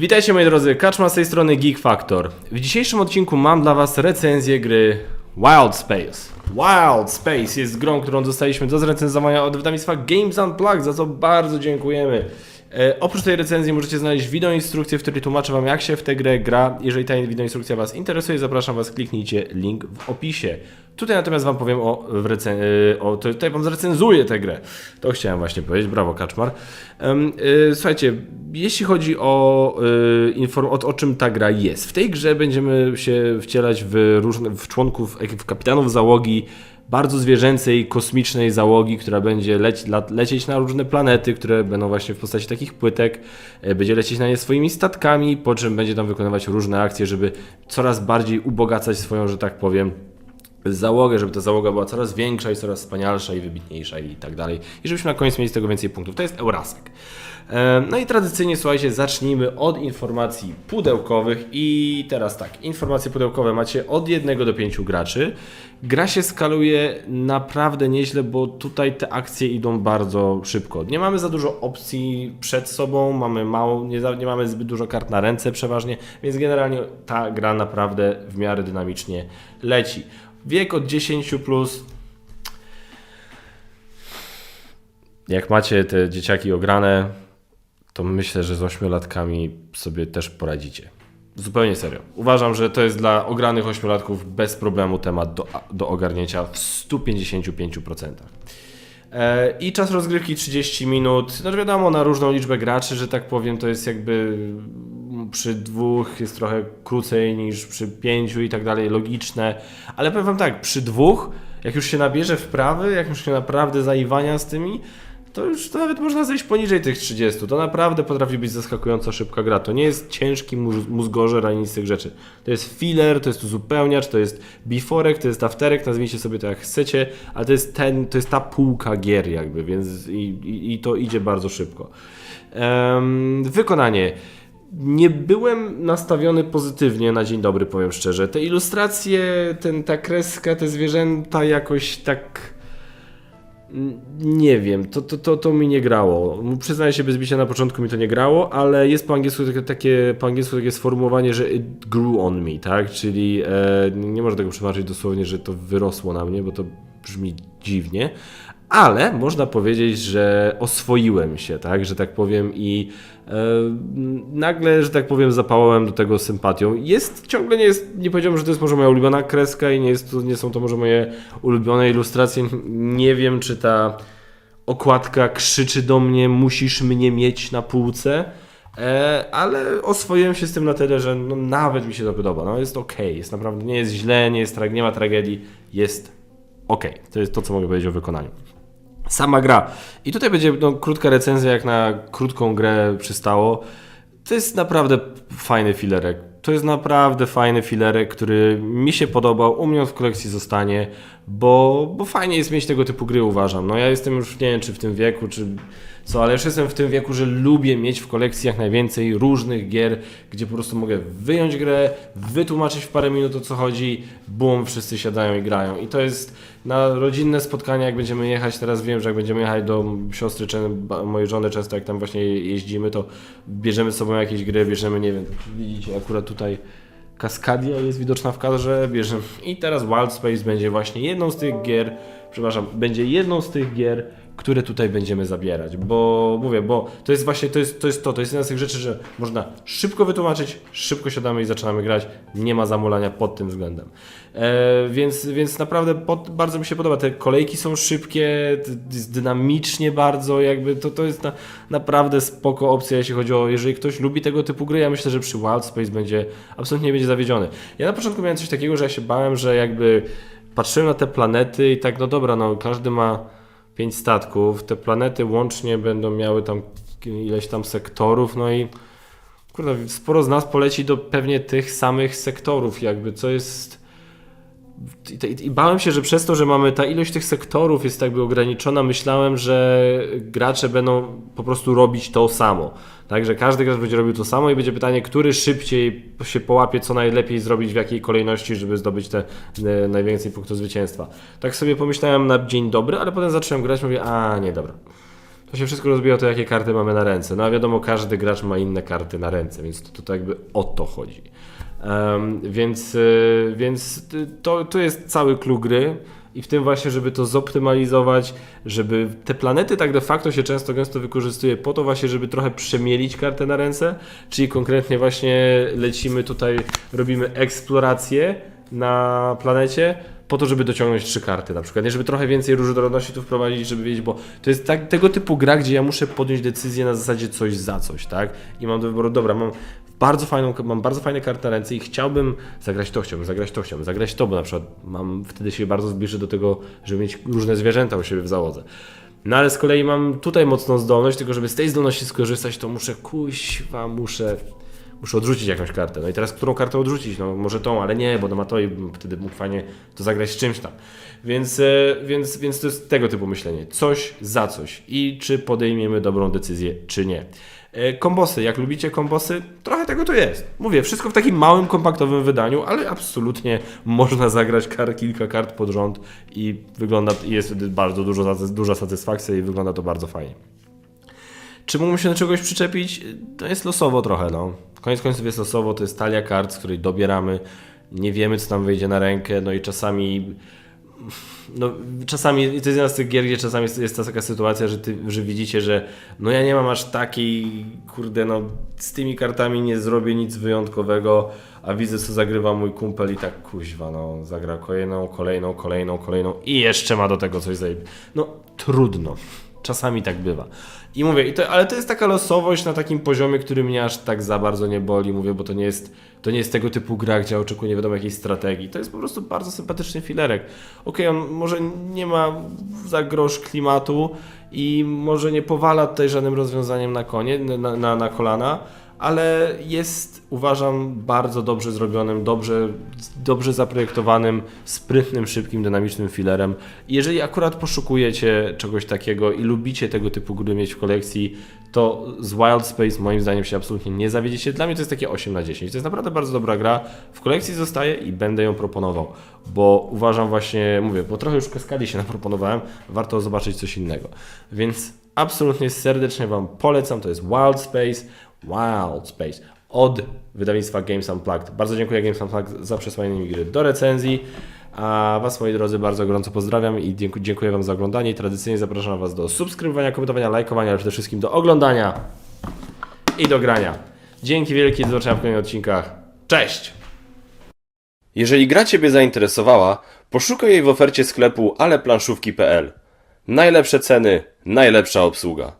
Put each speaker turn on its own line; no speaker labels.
Witajcie moi drodzy, Kaczma z tej strony Geek Factor. W dzisiejszym odcinku mam dla Was recenzję gry Wild Space. Wild Space jest grą, którą dostaliśmy do zrecenzowania od wydawnictwa Games Unplugged, za co bardzo dziękujemy. E, oprócz tej recenzji możecie znaleźć wideoinstrukcję, w której tłumaczę Wam jak się w tę grę gra. Jeżeli ta wideoinstrukcja Was interesuje, zapraszam Was, kliknijcie link w opisie. Tutaj natomiast Wam powiem o, recen- e, o tutaj Wam zrecenzuję tę grę. To chciałem właśnie powiedzieć, brawo Kaczmar. E, słuchajcie, jeśli chodzi o, inform- o, o czym ta gra jest. W tej grze będziemy się wcielać w, różne, w członków, w kapitanów załogi, bardzo zwierzęcej, kosmicznej załogi, która będzie leć, lecieć na różne planety, które będą właśnie w postaci takich płytek, e, będzie lecieć na nie swoimi statkami, po czym będzie tam wykonywać różne akcje, żeby coraz bardziej ubogacać swoją, że tak powiem, załogę, żeby ta załoga była coraz większa i coraz wspanialsza i wybitniejsza i tak dalej. I żebyśmy na koniec mieli z tego więcej punktów. To jest Eurasek. E, No i tradycyjnie, słuchajcie, zacznijmy od informacji pudełkowych i teraz tak, informacje pudełkowe macie od 1 do 5 graczy. Gra się skaluje naprawdę nieźle, bo tutaj te akcje idą bardzo szybko. Nie mamy za dużo opcji przed sobą, mamy mało, nie, nie mamy zbyt dużo kart na ręce przeważnie, więc generalnie ta gra naprawdę w miarę dynamicznie leci. Wiek od 10 plus. Jak macie te dzieciaki ograne, to myślę, że z ośmiolatkami sobie też poradzicie. Zupełnie serio. Uważam, że to jest dla ogranych ośmiolatków bez problemu temat do, do ogarnięcia w 155%. E, I czas rozgrywki 30 minut. No wiadomo, na różną liczbę graczy, że tak powiem, to jest jakby przy dwóch jest trochę krócej niż przy pięciu i tak dalej, logiczne. Ale powiem wam tak, przy dwóch, jak już się nabierze wprawy, jak już się naprawdę zaiwania z tymi, to już to nawet można zejść poniżej tych 30. To naprawdę potrafi być zaskakująco szybka gra. To nie jest ciężki móz- mózgorzer ani z tych rzeczy. To jest filler, to jest uzupełniacz, to jest beforek, to jest afterek, nazwijcie sobie to jak chcecie, ale to jest, ten, to jest ta półka gier jakby, więc i, i, i to idzie bardzo szybko. Em, wykonanie. Nie byłem nastawiony pozytywnie na dzień dobry, powiem szczerze. Te ilustracje, ten, ta kreska, te zwierzęta jakoś tak... Mm, Nie wiem, to, to, to, to mi nie grało. Przyznaję się bez bicia na początku mi to nie grało, ale jest po angielsku takie, takie, po angielsku takie sformułowanie, że it grew on me, tak? Czyli e, nie można tego przetłumaczyć dosłownie, że to wyrosło na mnie, bo to brzmi dziwnie, ale można powiedzieć, że oswoiłem się, tak? Że tak powiem i e, nagle, że tak powiem, zapałałem do tego sympatią. Jest, ciągle nie jest, nie powiedziałbym, że to jest może moja ulubiona kreska i nie, jest, nie są to może moje ulubione ilustracje. Nie wiem, czy ta okładka krzyczy do mnie, musisz mnie mieć na półce. E, ale oswoiłem się z tym na tyle, że no, nawet mi się to podoba. No, jest ok, jest naprawdę, nie jest źle, nie, jest, nie ma tragedii, jest ok. To jest to, co mogę powiedzieć o wykonaniu. Sama gra. I tutaj będzie no, krótka recenzja, jak na krótką grę przystało. To jest naprawdę fajny filerek. To jest naprawdę fajny filerek, który mi się podobał, u mnie w kolekcji zostanie, bo, bo fajnie jest mieć tego typu gry, uważam. No ja jestem już, nie wiem czy w tym wieku, czy co, ale już jestem w tym wieku, że lubię mieć w kolekcji jak najwięcej różnych gier, gdzie po prostu mogę wyjąć grę, wytłumaczyć w parę minut o co chodzi, bum, wszyscy siadają i grają. I to jest na rodzinne spotkania, jak będziemy jechać, teraz wiem, że jak będziemy jechać do siostry czy mojej żony, często jak tam właśnie jeździmy, to bierzemy z sobą jakieś gry, bierzemy, nie wiem, widzicie, akurat tutaj Kaskadia jest widoczna w kadrze, bierzemy. I teraz Wild Space będzie właśnie jedną z tych gier, przepraszam, będzie jedną z tych gier, które tutaj będziemy zabierać, bo mówię, bo to jest właśnie, to jest to, jest to, to jest jedna z tych rzeczy, że można szybko wytłumaczyć, szybko siadamy i zaczynamy grać, nie ma zamulania pod tym względem. E, więc, więc naprawdę pod, bardzo mi się podoba, te kolejki są szybkie, jest dynamicznie bardzo, jakby to, to jest na, naprawdę spoko opcja, jeśli chodzi o, jeżeli ktoś lubi tego typu gry, ja myślę, że przy Wild Space będzie, absolutnie nie będzie zawiedziony. Ja na początku miałem coś takiego, że ja się bałem, że jakby patrzyłem na te planety i tak, no dobra, no każdy ma pięć statków, te planety łącznie będą miały tam ileś tam sektorów, no i kurde, sporo z nas poleci do pewnie tych samych sektorów, jakby co jest. I, i, bałem się, że przez to, że mamy ta ilość tych sektorów jest jakby ograniczona, myślałem, że gracze będą po prostu robić to samo. Tak, że każdy gracz będzie robił to samo i będzie pytanie, który szybciej się połapie, co najlepiej zrobić, w jakiej kolejności, żeby zdobyć te e, najwięcej punktów zwycięstwa. Tak sobie pomyślałem na dzień dobry, ale potem zacząłem grać, mówię, a nie, dobra. to się wszystko rozbija o to, jakie karty mamy na ręce. No a wiadomo, każdy gracz ma inne karty na ręce, więc to, to jakby o to chodzi. Em, więc y, więc to, to jest cały clue gry i w tym właśnie, żeby to zoptymalizować, żeby te planety tak de facto się często gęsto wykorzystuje po to właśnie, żeby trochę przemielić kartę na ręce, czyli konkretnie właśnie lecimy tutaj, robimy eksplorację na planecie po to, żeby dociągnąć trzy karty na przykład, nie żeby trochę więcej różnorodności tu wprowadzić, żeby wiedzieć, bo to jest tak, tego typu gra, gdzie ja muszę podjąć decyzję na zasadzie coś za coś, tak? I mam do wyboru, dobra, mam bardzo fajną, mam bardzo fajne karty na ręce i chciałbym zagrać to, chciałbym zagrać to, chciałbym zagrać to, bo na przykład mam, wtedy się bardzo zbliży do tego, żeby mieć różne zwierzęta u siebie w załodze. No ale z kolei mam tutaj mocną zdolność, tylko żeby z tej zdolności skorzystać, to muszę, kuźwa, muszę muszę odrzucić jakąś kartę. No i teraz którą kartę odrzucić? No może tą, ale nie, bo no ma to i wtedy mógł fajnie to zagrać z czymś tam. Więc, e, więc, więc to jest tego typu myślenie. Coś za coś. I czy podejmiemy dobrą decyzję, czy nie. E, Kombosy, jak lubicie kombosy, trochę tego tu jest. Mówię, wszystko w takim małym, kompaktowym wydaniu, ale absolutnie można zagrać kar, kilka kart pod rząd i wygląda, jest wtedy bardzo dużo, duża satysfakcja i wygląda to bardzo fajnie. Czy mógłbym się do czegoś przyczepić? To jest losowo trochę, no. Koniec końców jest losowo, to jest talia kart, z której dobieramy, nie wiemy, co tam wyjdzie na rękę, no i czasami... No, czasami, to jest jedna z tych gier, gdzie czasami jest, jest taka sytuacja, że, ty, że widzicie, że no ja nie mam aż takiej, kurde, no z tymi kartami nie zrobię nic wyjątkowego, a widzę, co zagrywa mój kumpel i tak, kuźwa, no, zagra kolejną, kolejną, kolejną, kolejną i jeszcze ma do tego coś zajebać. No, trudno. Czasami tak bywa. I mówię, i to, ale to jest taka losowość na takim poziomie, który mnie aż tak za bardzo nie boli, mówię, bo to nie jest, to nie jest tego typu gra, gdzie oczekuję nie wiadomo jakiejś strategii. To jest po prostu bardzo sympatyczny filerek. Okej, on może nie ma za grosz klimatu i może nie powala tutaj żadnym rozwiązaniem na konie, na, na, na kolana, ale jest, uważam, bardzo dobrze zrobionym, dobrze, dobrze zaprojektowanym, sprytnym, szybkim, dynamicznym filerem. Jeżeli akurat poszukujecie czegoś takiego i lubicie tego typu gry mieć w kolekcji, to z Wild Space moim zdaniem się absolutnie nie zawiedziecie. Dla mnie to jest takie 8 na 10. To jest naprawdę bardzo dobra gra. W kolekcji zostaje i będę ją proponował, bo uważam właśnie, mówię, bo trochę już Kaskadi się naproponowałem, warto zobaczyć coś innego. Więc absolutnie serdecznie Wam polecam, to jest Wild Space. Wild Space od wydawnictwa Games Unplugged. Bardzo dziękuję Games Unplugged za przesłanie mi gry do recenzji. A Was, moi drodzy, bardzo gorąco pozdrawiam i dziękuję, Wam za oglądanie. Tradycyjnie zapraszam Was do subskrybowania, komentowania, lajkowania, ale przede wszystkim do oglądania i do grania. Dzięki wielkie, do zobaczenia w kolejnych odcinkach. Cześć! Jeżeli gra Ciebie zainteresowała, poszukaj jej w ofercie sklepu aleplanszówki.pl. Najlepsze ceny, najlepsza obsługa.